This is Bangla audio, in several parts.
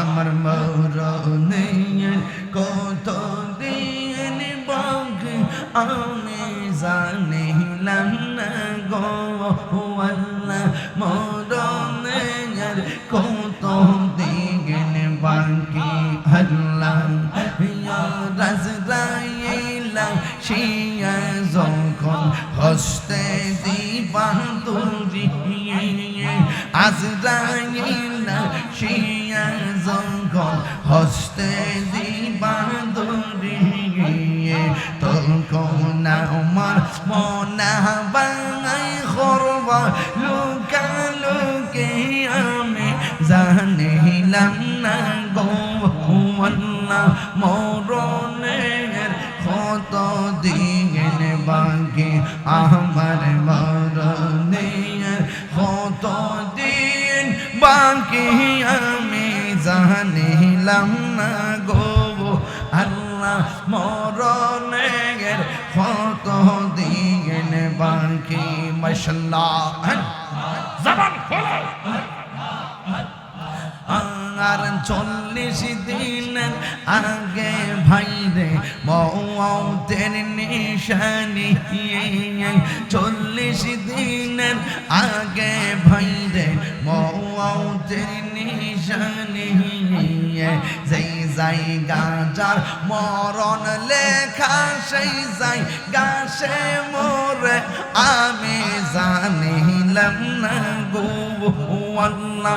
আমার মরণের কত দিন বাকি আমি জানিলাম না গো আল্লাহ। মরণের কত দিন বাকি আল্লাহ। রাজরাইলা শিয়া যখন হস্তে দিবা তুরি আজরাইলা শিয়া যখন হস্তে দিবা তুরি তখন আমার মনা বাঙাই খরবা লুকা লুকে আমি জানিলাম না গো আল্লাহ, মরণের কত দিন বাকি আমার মরণের মশাল্লাহ জবান খোলো। আর চল্লিশ দিন আগে ভাইরে মৌতের নিশানি চল্লিশ দিনের আগে ভাইরে মৌতের নিশানি যেই জায়গা যার মরণ লেখা, সেই যাই গাছে মোরে। আমি জানিলাম না গো, আল্লাহ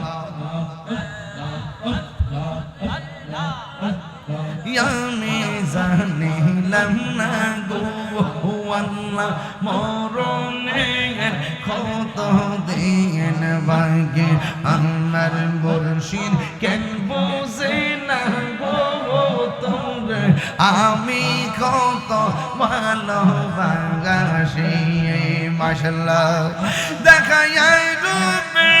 মরণের কত দিন বাগে আমার বর্ষির কেন বোঝে না গো তোরে আমি কত ভালোবাসি মাসাল্লাহ দেখা রূপের জলম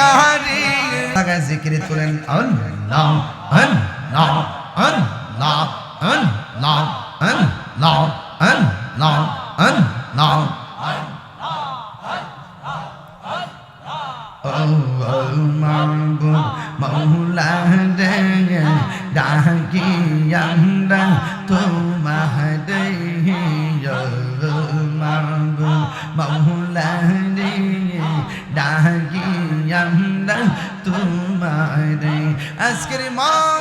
ভিখারি লাগায় জিকির করেন আল্লাহ আল্লাহ আল্লাহ আল্লাহ আল্লাহ আল্লাহ আল্লাহ। মৌলা ডাকি আমরা তোমারে আজকের মাহফিল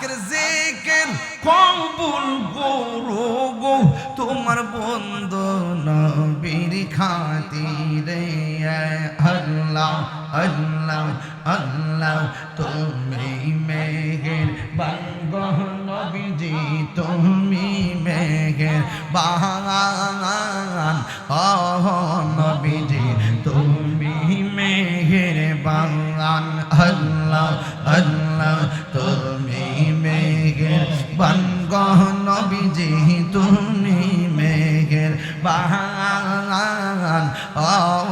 আজকের জিকির কবুল করো গো। তোমার বন্ধু নবীর খাতিরে। আল্লাহ আল্লাহ আল্লাহ তুমি মেঘের বাঙ্গ নবীজি তুমি মেঘের বাগান আহ নবীজি তুমি মেঘের বাংলান আল্লাহ আল্লাহ তুমি নবীজি তুমি মেঘের বাহান। আহ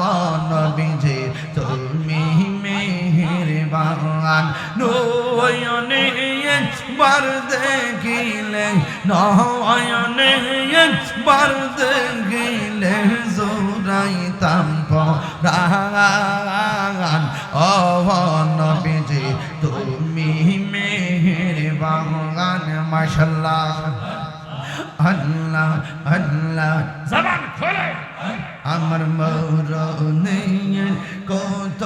নবীজি, তুমি মেহের বাংলান নয়নে একবার দেখিলে, নয়নে একবার দেখিলে জোরাইতাম পরাণ ও নবীজি, তুমি মেহের বাগান মাশাল্লাহ। আল্লাহ আল্লাহ। জবান খোলে। আমার মরণে কত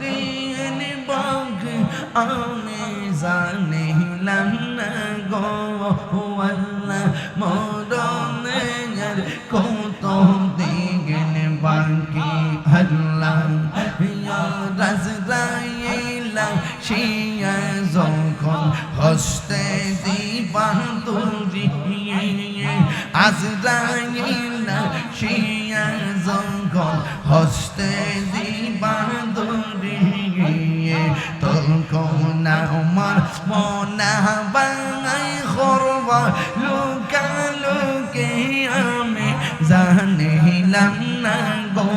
দিন বাগ আমি জানিলাম না গো। আল্লাহ মরণে কত আজরাইলা শিয়া যখন হস্তে দিবান তুরি তখন আমার মনা বাঙাই খরবা লুকা লুকে আমি জানিলাম না গো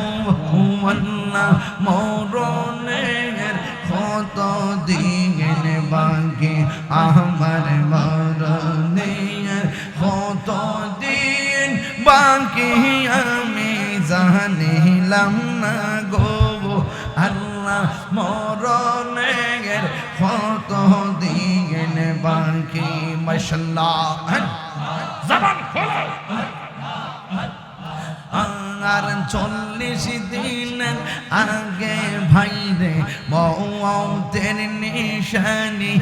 আল্লাহ মরণের কত দিন বাকি আমার মরণের কত দিন বাকি, মশাল্লাহ। জবান খোলে। আর চল্লিশ দিন আগে ভাইরে মৌতের নিশানি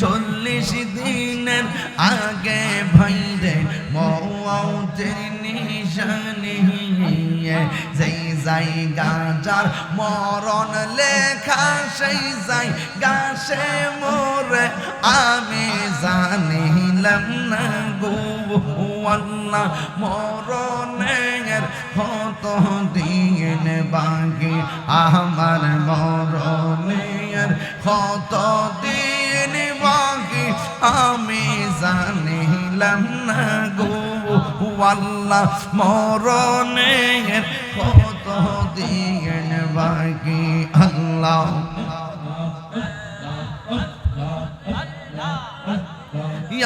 চল্লিশ দিনের আগে ভাইরে মৌতের নিশানি যেই জায়গা যার মরণ লেখা সেই জায়গা সে মোরে। আমি জানিলাম না গো, আল্লাহ মরণের কত দিন বাকি। আমার মরণের কত দিন বাকি। আমি জানিলাম না গো, আল্লাহ মরণের বাকি আল্লাহ।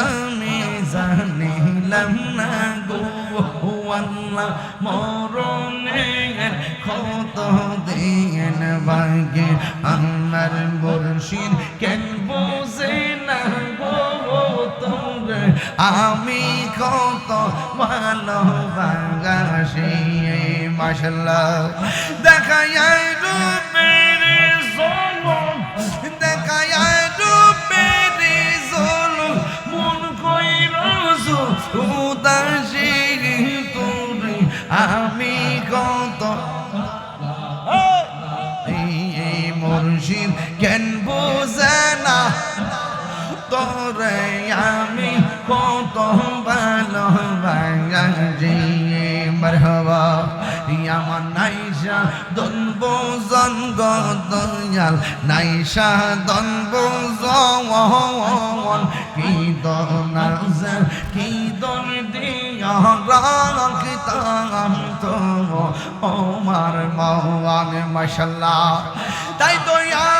আমি জানিলাম না গো আল্লাহ মরণের কত দিন বাগে আমার বর্ষির কেন বোঝে না গো তোরে আমি কত ভালোবাসি মাসাল্লাহ দেখাই রূপের জলম দেখায় রূপের জলম, মন আমি কত মুর্শিদ কেন বোঝে না? তোরে আমি কত আমার নাইশা দনব জনগ দয়াল নাইশা দনব জন কি দনাজ কি দন দিয়া রাখতাম তো ওমার মাওয়ান, মাশাল্লাহ। তাই তো আমি